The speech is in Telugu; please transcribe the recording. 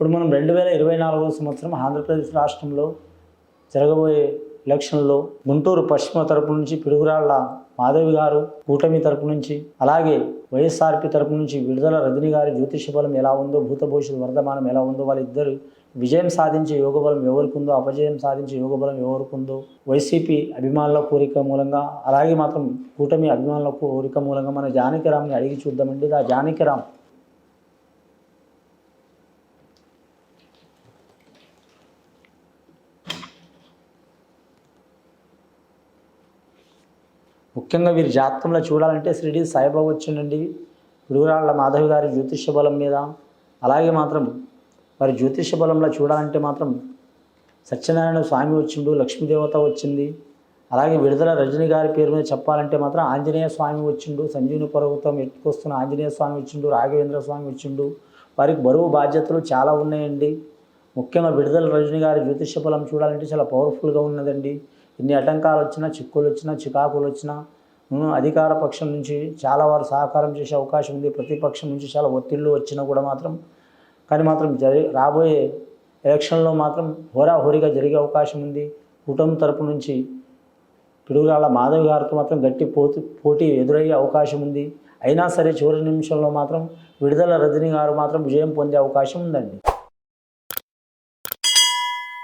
ఇప్పుడు మనం రెండు వేల ఇరవై నాలుగవ సంవత్సరం ఆంధ్రప్రదేశ్ రాష్ట్రంలో జరగబోయే ఎలక్షన్లో గుంటూరు పశ్చిమ తరపు నుంచి పిడుగురాళ్ళ మాధవి గారు కూటమి తరపు నుంచి అలాగే వైఎస్ఆర్పి తరపు నుంచి విడుదల రజని గారి జ్యోతిష బలం ఎలా ఉందో భూత వర్ధమానం ఎలా ఉందో వాళ్ళిద్దరు విజయం సాధించే యోగ బలం ఎవరికి ఉందో అపజయం సాధించే యోగ బలం ఎవరికి ఉందో వైసీపీ అభిమానుల కోరిక మూలంగా అలాగే మాత్రం కూటమి అభిమానుల కోరిక మూలంగా మన జానకిరామ్ని అడిగి చూద్దామండి. ఆ జానకిరామ్ ముఖ్యంగా వీరి జాతకంలో చూడాలంటే శ్రీడి సాయిబాబు వచ్చిండండి. పిడుగురాళ్ళ మాధవి గారి జ్యోతిష బలం మీద. అలాగే మాత్రం వారి జ్యోతిష బలంలో చూడాలంటే మాత్రం సత్యనారాయణ స్వామి వచ్చిండు లక్ష్మీదేవత వచ్చింది. అలాగే విడుదల రజని గారి పేరు మీద చెప్పాలంటే మాత్రం ఆంజనేయ స్వామి వచ్చిండు సంజీవుని పర్వతం ఎత్తుకొస్తున్న ఆంజనేయ స్వామి వచ్చిండు రాఘవేంద్ర స్వామి వచ్చిండు. వారికి బరువు బాధ్యతలు చాలా ఉన్నాయండి. ముఖ్యంగా విడుదల రజని గారి జ్యోతిష బలం చూడాలంటే చాలా పవర్ఫుల్గా ఉన్నదండి. ఎన్ని ఆటంకాలు వచ్చినా చిక్కులు వచ్చినా చికాకులు వచ్చినా అధికార పక్షం నుంచి చాలా వారు సహకారం చేసే అవకాశం ఉంది. ప్రతిపక్షం నుంచి చాలా ఒత్తిళ్ళు వచ్చినా కూడా మాత్రం కానీ మాత్రం జరి రాబోయే ఎలక్షన్లో మాత్రం హోరాహోరీగా జరిగే అవకాశం ఉంది. కుటుంబం తరపు నుంచి పిడుగురాళ్ళ మాధవి గారితో మాత్రం గట్టి పోటీ పోటీ ఎదురయ్యే అవకాశం ఉంది. అయినా సరే చివరి నిమిషంలో మాత్రం విడుదల రజనీ గారు మాత్రం విజయం పొందే అవకాశం ఉందండి.